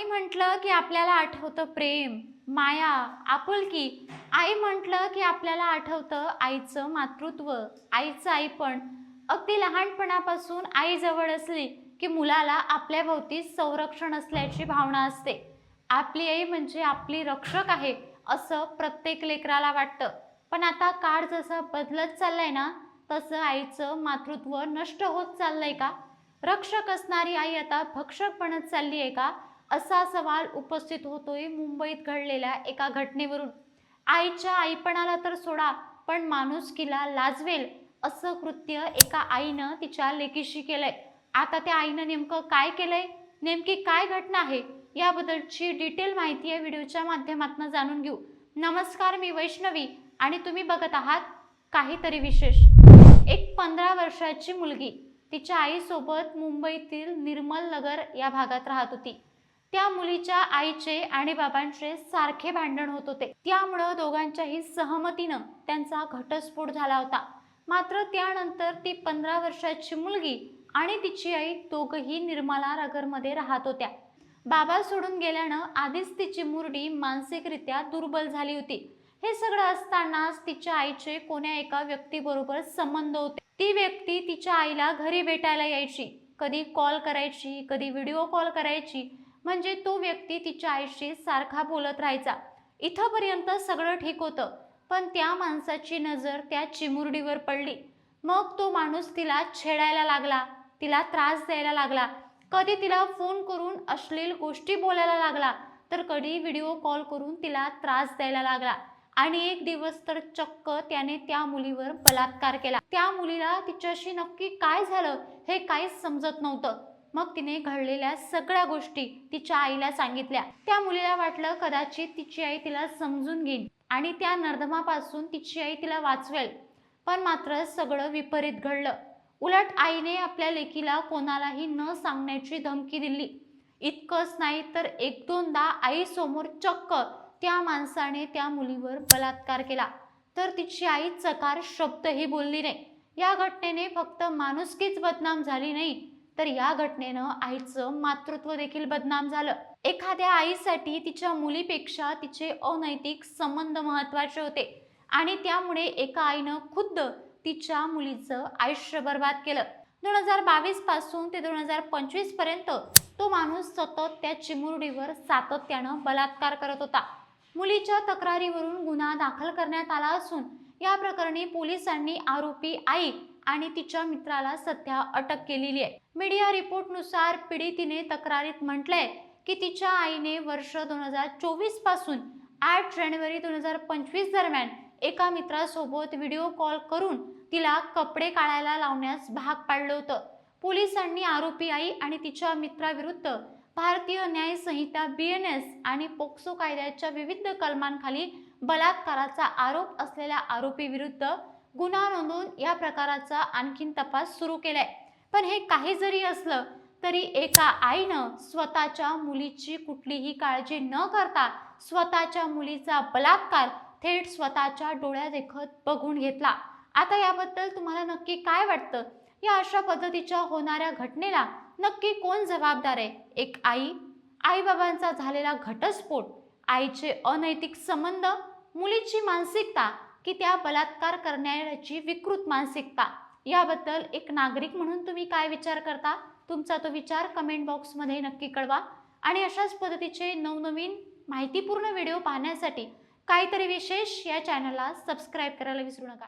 आई म्हटलं की आपल्याला आठवतं प्रेम माया आपुलकी. आई म्हटलं की आपल्याला आठवतं आईचं मातृत्व आईचं आईपण अगदी लहानपणापासून आई जवळ असली की मुलाला आपल्या भोवती संरक्षण असल्याची भावना असते. आपली आई म्हणजे आपली रक्षक आहे असं प्रत्येक लेकराला वाटतं. पण आता काळ जसा बदलत चाललाय ना तसं आईचं मातृत्व नष्ट होत चाललंय का? रक्षक असणारी आई आता भक्षक बनत चालली आहे का? असा सवाल उपस्थित होतोय मुंबईत घडलेल्या एका घटनेवरून. आईच्या आईपणाला तर सोडा पण माणुसकीला लाजवेल असं कृत्य एका आईनं तिच्या लेकीशी केलंय. आता त्या आईनं नेमकं काय केलंय? नेमकी काय घटना आहे? याबद्दलची डिटेल माहिती या व्हिडिओच्या माध्यमातून जाणून घेऊ. नमस्कार मी वैष्णवी आणि तुम्ही बघत आहात काहीतरी विशेष. एक पंधरा वर्षाची मुलगी तिच्या आईसोबत मुंबईतील निर्मल नगर या भागात राहत होती. त्या मुलीच्या आईचे आणि बाबांचे सारखे भांडण होत होते. त्यामुळं दोघांच्याही सहमतीनं त्यांचा घटस्फोट झाला होता. मात्र त्यानंतर ती पंधरा वर्षाची मुलगी आणि तिची आई दोघही निर्मला नगरमध्ये राहत होत्या. बाबा सोडून गेल्यानं आधीच तिची मुरडी मानसिकरित्या दुर्बल झाली होती. हे सगळं असतानाच तिच्या आईचे कोण्या एका व्यक्तीबरोबर संबंध होते. ती व्यक्ती तिच्या आईला घरी भेटायला यायची. कधी कॉल करायची कधी व्हिडिओ कॉल करायची म्हणजे तो व्यक्ती तिच्या आईशी सारखा बोलत राहायचा. इथंपर्यंत सगळं ठीक होतं पण त्या माणसाची नजर त्या चिमुरडीवर पडली. मग तो माणूस तिला छेडायला लागला तिला त्रास द्यायला लागला. कधी तिला फोन करून अश्लील गोष्टी बोलायला लागला तर कधी व्हिडिओ कॉल करून तिला त्रास द्यायला लागला. आणि एक दिवस तर चक्क त्याने त्या मुलीवर बलात्कार केला. त्या मुलीला तिच्याशी नक्की काय झालं हे काहीच समजत नव्हतं. मग तिने घडलेल्या सगळ्या गोष्टी तिच्या आईला सांगितल्या. त्या मुलीला वाटलं कदाचित तिची आई तिला समजून घेईल आणि त्या नर्दमापासून तिची आई तिला वाचवेल. पण मात्र सगळं विपरीत घडलं. उलट आईने आपल्या लेकीला कोणालाही न सांगण्याची धमकी दिली. इतकंच नाही तर एक दोनदा आईसमोर चक्क त्या माणसाने त्या मुलीवर बलात्कार केला. तर तिची आई चकार शब्दही बोलली नाही. या घटनेने फक्त माणुसकीच बदनाम झाली नाही. तर या घटनेनं आईचं मातृत्व देखील बदनाम झालं. एखाद्या आईसाठी तिच्या मुलीपेक्षा तिचे अनैतिक संबंध महत्त्वाचे होते आणि त्यामुळे एका आईनं खुद्द तिच्या मुलीचं आयुष्य बर्बाद केलं. दोन हजार बावीसपासून ते दोन हजार पंचवीसपर्यंत तो माणूस सतत त्या चिमुरडीवर सातत्यानं बलात्कार करत होता. मुलीच्या तक्रारीवरून गुन्हा दाखल करण्यात आला असून या प्रकरणी पोलिसांनी आरोपी आई आणि तिच्या मित्राला सध्या अटक केलेली आहे. मीडिया रिपोर्टनुसार पीडितीने तक्रारीत म्हटलंय की तिच्या आईने वर्ष दोन हजार चोवीसपासून आठ जानेवारी दोन हजार पंचवीस दरम्यान एका मित्रासोबत व्हिडिओ कॉल करून तिला कपडे काढायला लावण्यास भाग पाडलं होतं. पोलिसांनी आरोपी आई आणि तिच्या मित्राविरुद्ध Bharatiya Nyaya Sanhita B N S आणि पोक्सो कायद्याच्या विविध कलमांखाली बलात्काराचा आरोप असलेल्या आरोपीविरुद्ध गुन्हा नोंदवून या प्रकाराचा आणखीन तपास सुरू केलाय. पण हे काही जरी असलं तरी एका आईनं स्वतःच्या मुलीची कुठलीही काळजी न करता स्वतःच्या मुलीचा बलात्कार थेट स्वतःच्या डोळ्यादेखत बघून घेतला. आता याबद्दल तुम्हाला नक्की काय वाटतं? या अशा पद्धतीच्या होणाऱ्या घटनेला नक्की कोण जबाबदार आहे? एक आई आईबाबांचा झालेला घटस्फोट आईचे अनैतिक संबंध मुलीची मानसिकता की त्या बलात्कार करण्याची विकृत मानसिकता. याबद्दल एक नागरिक म्हणून तुम्ही काय विचार करता? तुमचा तो विचार कमेंट बॉक्समध्ये नक्की कळवा. आणि अशाच पद्धतीचे नवनवीन माहितीपूर्ण व्हिडिओ पाहण्यासाठी काहीतरी विशेष या चॅनलला सबस्क्राईब करायला विसरू नका.